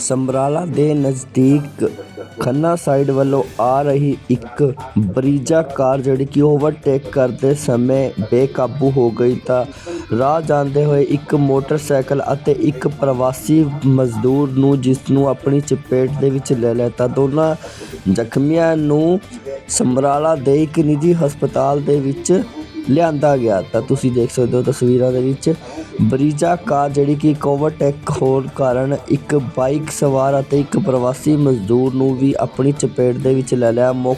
ਸਮਰਾਲਾ ਦੇ ਨਜ਼ਦੀਕ ਖੰਨਾ ਸਾਈਡ ਵੱਲੋਂ ਆ ਰਹੀ ਇੱਕ ਬਰੀਜਾ ਕਾਰ ਜਿਹੜੀ ਕਿ ਓਵਰਟੇਕ ਕਰਦੇ ਸਮੇਂ ਬੇਕਾਬੂ ਹੋ ਗਈ ਤਾਂ ਰਾਹ ਜਾਂਦੇ ਹੋਏ ਇੱਕ ਮੋਟਰਸਾਈਕਲ ਅਤੇ ਇੱਕ ਪ੍ਰਵਾਸੀ ਮਜ਼ਦੂਰ ਨੂੰ ਜਿਸ ਨੂੰ ਆਪਣੀ ਚਪੇਟ ਦੇ ਵਿੱਚ ਲੈ ਲਿਆ ਤਾਂ ਦੋਨਾਂ ਜ਼ਖਮੀਆਂ ਨੂੰ ਸਮਰਾਲਾ ਦੇ ਇੱਕ ਨਿੱਜੀ ਹਸਪਤਾਲ ਦੇ ਵਿੱਚ ਲਿਆਂਦਾ ਗਿਆ। ਤਾਂ ਤੁਸੀਂ ਦੇਖ ਸਕਦੇ ਹੋ ਤਸਵੀਰਾਂ ਦੇ ਵਿੱਚ ਬਰੀਜਾ ਕਾਰ ਜਿਹੜੀ ਕਿ ਇੱਕ ਹੋਣ ਕਾਰਨ ਇੱਕ ਬਾਈਕ ਸਵਾਰ ਅਤੇ ਇੱਕ ਪ੍ਰਵਾਸੀ ਮਜ਼ਦੂਰ ਨੂੰ ਵੀ ਆਪਣੀ ਚਪੇਟ ਦੇ ਵਿੱਚ ਲੈ ਲਿਆ। ਮੌ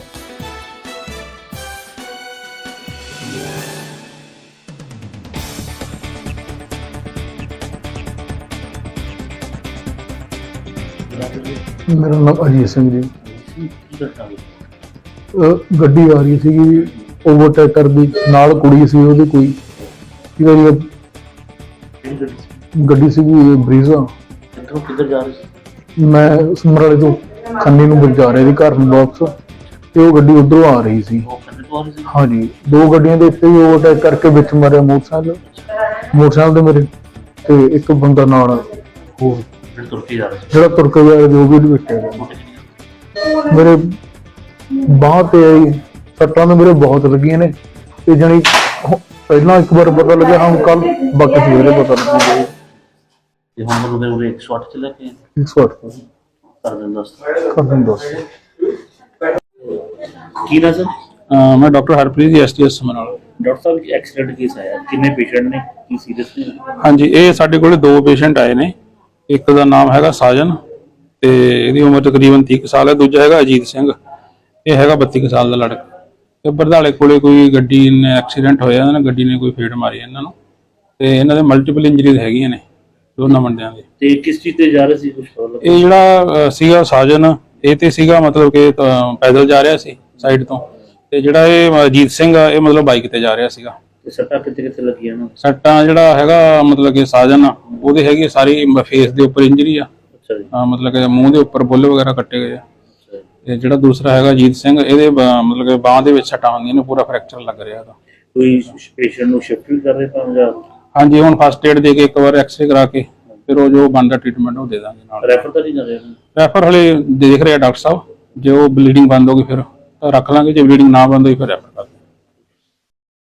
ਮੇਰਾ ਨਾਮ ਅਜੀਤ ਸਿੰਘ ਜੀ। ਅਹ ਗੱਡੀ ਆ ਰਹੀ ਸੀਗੀ ਓਵਰਟੇਕ ਕਰਦੀ ਨਾਲ ਕੁੜੀ ਸੀ ਉਹਦੀ ਕੋਈ। ਠੀਕ ਹੈ ਜੀ ਗੱਡੀ ਸੀਗੀ ਬਰੀਜ਼ਾ ਇੱਥੋਂ ਕਿੱਧਰ ਜਾ ਰਹੇ ਸੀ? ਮੈਂ ਸਮਰਾਲੇ ਤੋਂ ਖੰਨੇ ਨੂੰ ਜਾ ਰਿਹਾ ਸੀ ਘਰ ਨੂੰ ਵਾਪਸ ਤੇ ਉਹ ਗੱਡੀ ਉਧਰੋਂ ਆ ਰਹੀ ਸੀ। ਉਹ ਹਾਂਜੀ ਦੋ ਗੱਡੀਆਂ ਦੇ ਉੱਤੇ ਹੀ ਓਵਰਟੇਕ ਕਰਕੇ ਵਿੱਚ ਮਾਰਿਆ ਮੋਟਰਸਾਈਕਲ। ਮੋਟਰਸਾਈਕਲ ਦੇ ਮੇਰੇ ਤੇ ਇੱਕ ਬੰਦਾ ਨਾਲ ਹੋਰ ਫਿਰ ਤੁਰ ਕੇ ਜਾ ਰਹੇ ਸੀ। ਜਿਹੜਾ ਜੋ ਵੀ ਵਿੱਚ ਮੇਰੇ ਬਾਂਹ ਤੇ ਆਈ ਸੱਟਾਂ ਤਾਂ ਮੇਰੇ ਬਹੁਤ ਲੱਗੀਆਂ ਨੇ। ਤੇ ਜਣੀ ਪਹਿਲਾਂ ਇੱਕ ਵਾਰ ਪਤਾ ਲੱਗਿਆ ਹੁਣ ਕੱਲ ਬਾਕੀ ਸਵੇਰੇ ਪਤਾ ਲੱਗਿਆ। ਤੇ ਹੁਣ ਮਤਲਬ ਦੇ ਉਰੇ 108 ਚ ਲੈ ਕੇ ਇਸ ਵਾਰ ਕਰ ਦਿੰਦਾ ਸੀ ਕੀ ਨਾ ਸਰ? ਮੈਂ doctor Harpreet ji STS Samrala doctor sahib accident case ਆਇਆ। ਕਿੰਨੇ ਪੇਸ਼ੈਂਟ ਨੇ? ਕੀ ਸੀਰੀਅਸ ਨੇ? ਹਾਂਜੀ ਇਹ ਸਾਡੇ ਕੋਲੇ ਦੋ ਪੇਸ਼ੈਂਟ ਆਏ ਨੇ। ਇੱਕ ਦਾ ਨਾਮ ਹੈਗਾ ਸਾਜਨ ਤੇ ਇਹਦੀ ਉਮਰ ਤਕਰੀਬਨ 30 ਕੁ ਸਾਲ ਹੈ ਦੂਜਾ ਹੈਗਾ ਅਜੀਤ ਸਿੰਘ। ਇਹ ਹੈਗਾ 32 ਕੁ ਸਾਲ ਦਾ ਲੜਕਾ। ਤੇ ਬਰਦਾਲੇ ਕੋਲੇ ਕੋਈ ਗੱਡੀ ਨੇ ਐਕਸੀਡੈਂਟ ਹੋਇਆ ਨੇ ਗੱਡੀ ਨੇ ਕੋਈ ਫੇਟ ਮਾਰੀ ਇਹਨਾਂ ਨੂੰ। ਤੇ ਇਹਨਾਂ ਦੇ ਮਲਟੀਪਲ ਇੰਜਰੀਜ਼ ਹੈਗੀਆਂ ਨੇ ਦੋਨਾਂ ਮੁੰਡਿਆਂ ਦੇ। ਤੇ ਕਿਸ ਚੀਜ਼ ਤੇ ਜਾ ਰਹੇ ਸੀ ਕੁਝ ਇਹ ਜਿਹੜਾ ਸੀਗਾ ਸਾਜਨ ਇਹ ਤੇ ਸੀਗਾ ਮਤਲਬ ਕਿ ਤਾਂ ਪੈਦਲ ਜਾ ਰਿਹਾ ਸੀ ਸਾਈਡ ਤੋਂ। ਤੇ ਜਿਹੜਾ ਇਹ ਅਜੀਤ ਸਿੰਘ ਆ ਇਹ ਮਤਲਬ ਬਾਈਕ ਤੇ ਜਾ ਰਿਹਾ ਸੀਗਾ। ਤੇ ਸੱਟਾਂ ਕਿੱਥੇ ਕਿੱਥੇ ਲੱਗੀਆਂ ਨਾ? ਸੱਟਾਂ ਜਿਹੜਾ ਹੈਗਾ ਮਤਲਬ ਕਿ ਸਾਜਨ ਆ, ਉਹਦੇ ਹੈਗੀ ਸਾਰੀ ਫੇਸ ਦੇ ਉੱਪਰ ਇੰਜਰੀ ਆ। ਅੱਛਾ ਜੀ। ਅਹ ਮਤਲਬ ਕਿ ਮੂੰਹ ਦੇ ਉੱਪਰ ਬੁੱਲ ਵਗੈਰਾ ਕੱਟੇ ਗਏ ਆ। ਤੇ ਜਿਹੜਾ ਦੂਸਰਾ ਹੈਗਾ ਜੀਤ ਸਿੰਘ ਇਹਦੇ ਬ- ਮਤਲਬ ਕਿ ਬਾਹ ਦੇ ਵਿੱਚ ਸੱਟਾਂ ਹੁੰਦੀਆਂ ਨੇ ਪੂਰਾ ਫ੍ਰੈਕਚਰ ਲੱਗ ਰਿਹਾ ਹੈਗਾ ਕੋਈ ਪੇਸ਼ੈਂਟ ਨੂੰ ਸ਼ਿਫਟ ਵੀ ਕਰ ਰਹੇ ਤਾਂ ਜਾਂ? ਹਾਂਜੀ ਹੁਣ ਫਸਟ ਏਡ ਦੇ ਕੇ ਇੱਕ ਵਾਰ ਐਕਸਰੇ ਕਰਾ ਕੇ ਫਿਰ ਉਹ ਜੋ ਬਣਦਾ ਟ੍ਰੀਟਮੈਂਟ ਉਹ ਦੇ ਦਾਂਗੇ ਨਾਲ। ਰੈਫਰ ਤਾਂ ਨਹੀਂ ਰਹੇ? ਰੈਫਰ ਹਲੇ ਦੇਖ ਰਿਹਾ ਡਾਕਟਰ ਸਾਹਿਬ ਜੇ ਉਹ ਬਲੀਡਿੰਗ ਬੰਦ ਹੋ ਗਈ ਫਿਰ ਤਾਂ ਰੱਖ ਲਾਂਗੇ ਜੇ ਬਲੀਡਿੰਗ ਨਾ ਬੰਦ ਹੋਈ ਫਿਰ ਰੈਫਰ